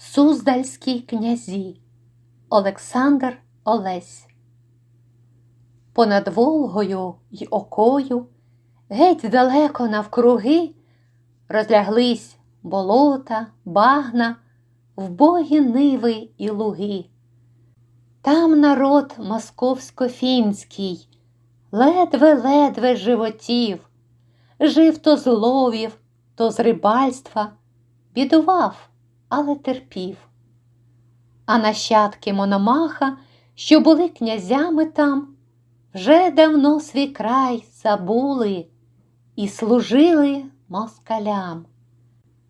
Суздальські князі Олександр Олесь. Понад Волгою й окою, геть далеко навкруги, розляглись болота, багна, вбогі ниви і луги. Там народ московсько-фінський, ледве-ледве животів, жив то з ловів, то з рибальства, бідував, але терпів. А нащадки Мономаха, що були князями там, вже давно свій край забули і служили москалям.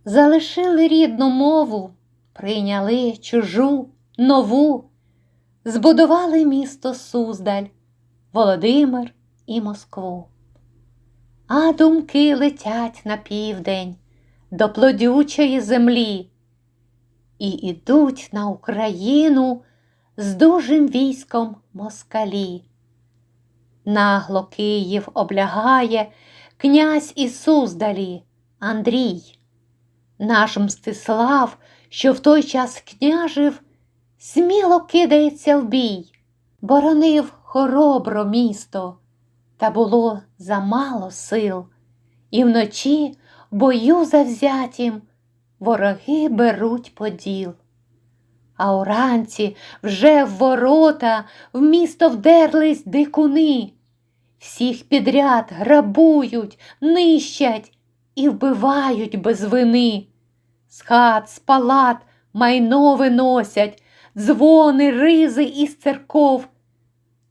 Залишили рідну мову, прийняли чужу, нову, збудували місто Суздаль, Володимир і Москву. А думки летять на південь до плодючої землі і ідуть на Україну з дужим військом москалі. Нагло Київ облягає князь із Суздалі Андрій. Наш Мстислав, що в той час княжив, сміло кидається в бій, боронив хоробро місто, та було замало сил, і вночі в бою завзятім вороги беруть поділ. А уранці вже в ворота в місто вдерлись дикуни, всіх підряд грабують, нищать і вбивають без вини. З хат, з палат майно виносять, дзвони, ризи із церков,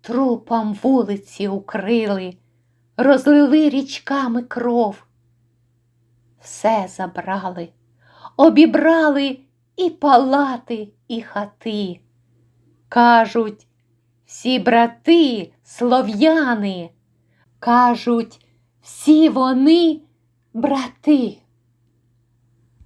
трупам вулиці укрили, розлили річками кров. Все забрали, обібрали і палати, і хати. Кажуть, всі брати слов'яни, кажуть, всі вони брати.